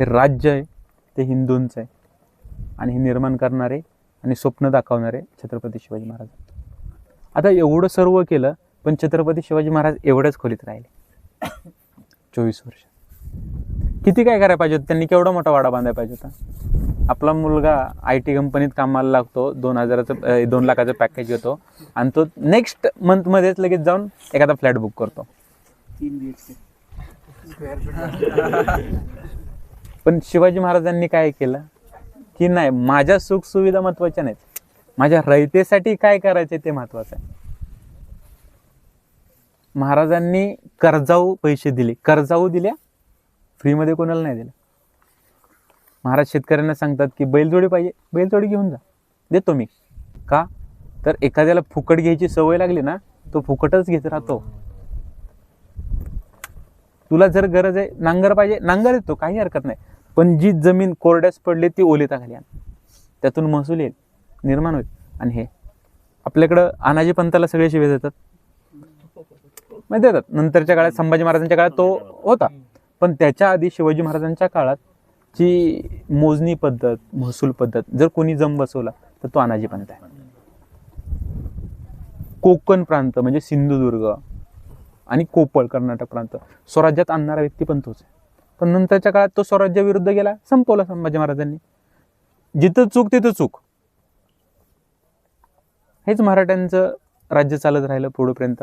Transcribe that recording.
हे राज्य आहे ते हिंदूंचं आहे. आणि हे निर्माण करणारे आणि स्वप्न दाखवणारे छत्रपती शिवाजी महाराज आता एवढं सर्व केलं पण छत्रपती शिवाजी महाराज एवढ्याच खोलीत राहिले. चोवीस वर्ष. किती काय करायला पाहिजे होतं? त्यांनी केवढा मोठा वाडा बांधायला पाहिजे होता? आपला मुलगा आय टी कंपनीत कामाला लागतो दोन हजाराचं दोन लाखाचं पॅकेज येतो आणि तो नेक्स्ट मंथमध्येच लगेच जाऊन एखादा फ्लॅट बुक करतो. तीन बी एच पण शिवाजी महाराजांनी काय केलं? की नाही माझ्या सुखसुविधा महत्त्वाच्या नाहीत. माझ्या रयतेसाठी काय करायचे ते महत्वाचं आहे. महाराजांनी कर्जाऊ पैसे दिले. कर्जाऊ दिल्या फ्रीमध्ये कोणाला नाही दिलं. महाराज शेतकऱ्यांना सांगतात की बैलजोडी पाहिजे. बैलजोडी घेऊन जा. देतो मी. का? तर एखाद्याला फुकट घ्यायची सवय लागली ना तो फुकटच घेत राहतो. तुला जर गरज आहे नांगर पाहिजे. नांगर येतो काही हरकत नाही. पण जी जमीन कोरड्यास पडली ती ओलिताखाली आण त्यातून महसूल येईल निर्माण होईल. आणि हे आपल्याकडं अनाजी पंताला सगळे शिवे देतात. माहिती देतात नंतरच्या काळात संभाजी महाराजांच्या काळात तो होता. पण त्याच्या आधी शिवाजी महाराजांच्या काळात जी मोजणी पद्धत महसूल पद्धत जर कोणी जम बसवला तर तो अनाजी पंत आहे. कोकण प्रांत म्हणजे सिंधुदुर्ग आणि कोपळ कर्नाटक प्रांत. स्वराज्यात आणणारा व्यक्ती पण तोच आहे. पण नंतरच्या काळात तो स्वराज्याविरुद्ध गेला संपवला संभाजी महाराजांनी. जिथं चूक तिथं चूक. हेच मराठ्यांचं राज्य चालत राहिलं पुढेपर्यंत.